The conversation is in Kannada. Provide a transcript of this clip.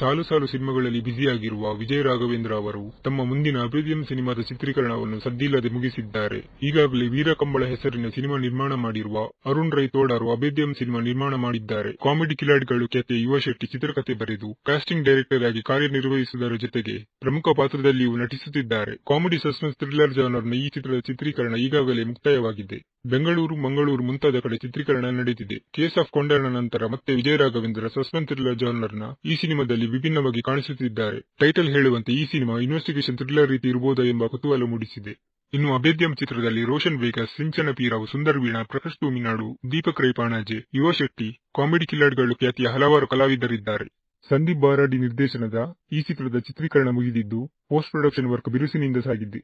ಸಾಲು ಸಾಲು ಸಿನಿಮಾಗಳಲ್ಲಿ ಬ್ಯುಸಿಯಾಗಿರುವ ವಿಜಯ ರಾಘವೇಂದ್ರ ಅವರು ತಮ್ಮ ಮುಂದಿನ ಅಭಿವೃದ್ಧಿಯಂ ಸಿನಿಮಾದ ಚಿತ್ರೀಕರಣವನ್ನು ಸದ್ದಿಲ್ಲದೆ ಮುಗಿಸಿದ್ದಾರೆ. ಈಗಾಗಲೇ ವೀರಕಂಬಳ ಹೆಸರಿನ ಸಿನಿಮಾ ನಿರ್ಮಾಣ ಮಾಡಿರುವ ಅರುಣ್ ರೈ ತೋಡರು ಅಭೇದ್ಯಂ ಸಿನಿಮಾ ನಿರ್ಮಾಣ ಮಾಡಿದ್ದಾರೆ. ಕಾಮಿಡಿ ಕಿಲಾಡಿಗಳು ಖ್ಯಾತಿಯ ಯುವ ಶೆಟ್ಟಿ ಚಿತ್ರಕಥೆ ಬರೆದು, ಕಾಸ್ಟಿಂಗ್ ಡೈರೆಕ್ಟರ್ ಆಗಿ ಕಾರ್ಯನಿರ್ವಹಿಸುವುದರ ಜೊತೆಗೆ ಪ್ರಮುಖ ಪಾತ್ರದಲ್ಲಿಯೂ ನಟಿಸುತ್ತಿದ್ದಾರೆ. ಕಾಮಿಡಿ ಸಸ್ಪೆನ್ಸ್ ಥ್ರಿಲ್ಲರ್ ಜಾನರ್ನ ಈ ಚಿತ್ರದ ಚಿತ್ರೀಕರಣ ಈಗಾಗಲೇ ಮುಕ್ತಾಯವಾಗಿದೆ. ಬೆಂಗಳೂರು, ಮಂಗಳೂರು ಮುಂತಾದ ಕಡೆ ಚಿತ್ರೀಕರಣ ನಡೆದಿದೆ ಕೇಸ್ ಆಫ್ ಕೊಂಡನ ನಂತರ ಮತ್ತೆ ವಿಜಯ ರಾಘವೇಂದ್ರ ಸಸ್ಪೆನ್ಸ್ ಥ್ರಿಲ್ಲರ್ ಜಾನರ್ನ ಈ ಸಿನಿಮಾದಲ್ಲಿ ವಿಭಿನ್ನವಾಗಿ ಕಾಣಿಸುತ್ತಿದ್ದಾರೆ. ಟೈಟಲ್ ಹೇಳುವಂತೆ ಈ ಸಿನಿಮಾ ಇನ್ವೆಸ್ಟಿಗೇಷನ್ ಥ್ರಿಲ್ಲರ್ ರೀತಿ ಇರಬಹುದಾ ಎಂಬ ಕುತೂಹಲ ಮೂಡಿಸಿದೆ. ಇನ್ನು ಅಭೇದ್ಯಂ ಚಿತ್ರದಲ್ಲಿ ರೋಷನ್ ವೇಗಾ ಸಿಂಚನ ಪೀರಾವ್, ಸುಂದರ್ ವೀಣಾ, ಪ್ರಕಾಶ್ ತೂಮಿನಾಡು, ದೀಪಕ್ ರೈ ಪಾಣಾಜೆ ಯುವ ಶೆಟ್ಟಿ, ಕಾಮಿಡಿ ಕಿಲ್ಲರ್ಗಳು ಖ್ಯಾತಿಯ ಹಲವಾರು ಕಲಾವಿದರಿದ್ದಾರೆ. ಸಂದೀಪ್ ಬಾರಾಡಿ ನಿರ್ದೇಶನದ ಈ ಚಿತ್ರದ ಚಿತ್ರೀಕರಣ ಮುಗಿದಿದ್ದು, ಪೋಸ್ಟ್ ಪ್ರೊಡಕ್ಷನ್ ವರ್ಕ್ ಬಿರುಸಿನಿಂದ ಸಾಗಿದೆ